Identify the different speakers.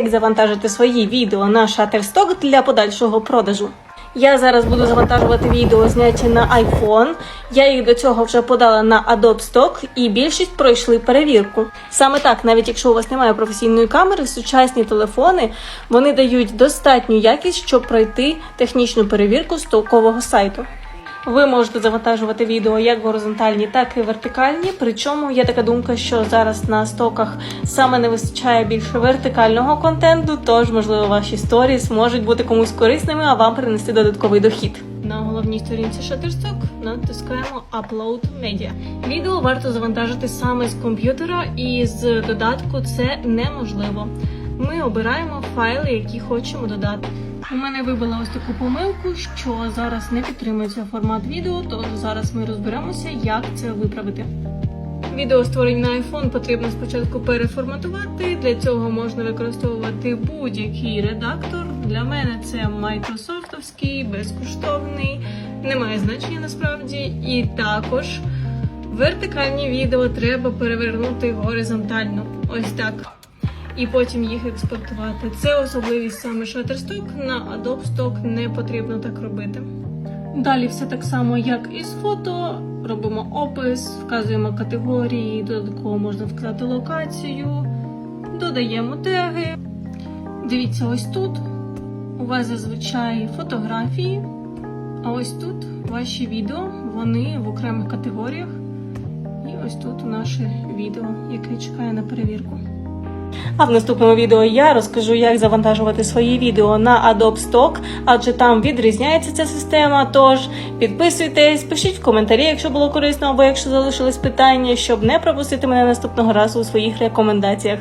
Speaker 1: Як завантажити свої відео на Shutterstock для подальшого продажу. Я зараз буду завантажувати відео, зняті на iPhone. Я їх до цього вже подала на Adobe Stock і більшість пройшли перевірку. Саме так, навіть якщо у вас немає професійної камери, сучасні телефони вони дають достатню якість, щоб пройти технічну перевірку стокового сайту. Ви можете завантажувати відео як горизонтальні, так і вертикальні. Причому є така думка, що зараз на стоках саме не вистачає більше вертикального контенту, тож можливо ваші сторіс можуть бути комусь корисними, а вам принести додатковий дохід. На головній сторінці Shutterstock натискаємо Upload Media. Відео варто завантажити саме з комп'ютера, і з додатку це неможливо. Ми обираємо файли, які хочемо додати. У мене вибила ось таку помилку, що зараз не підтримується формат відео, тож зараз ми розберемося, як це виправити. Відео створені на iPhone потрібно спочатку переформатувати. Для цього можна використовувати будь-який редактор. Для мене це майкрософтовський, безкоштовний, немає значення насправді. І також вертикальні відео треба перевернути горизонтально. Ось так і потім їх експортувати. Це особливість саме Shutterstock, на Adobe Stock не потрібно так робити. Далі все так само, як і з фото. Робимо опис, вказуємо категорії, додатково можна вказати локацію, додаємо теги. Дивіться, ось тут у вас зазвичай фотографії, а ось тут ваші відео, вони в окремих категоріях. І ось тут наше відео, яке чекає на перевірку. А в наступному відео я розкажу, як завантажувати свої відео на Adobe Stock, адже там відрізняється ця система. Тож підписуйтесь, пишіть в коментарі, якщо було корисно, або якщо залишились питання, щоб не пропустити мене наступного разу у своїх рекомендаціях.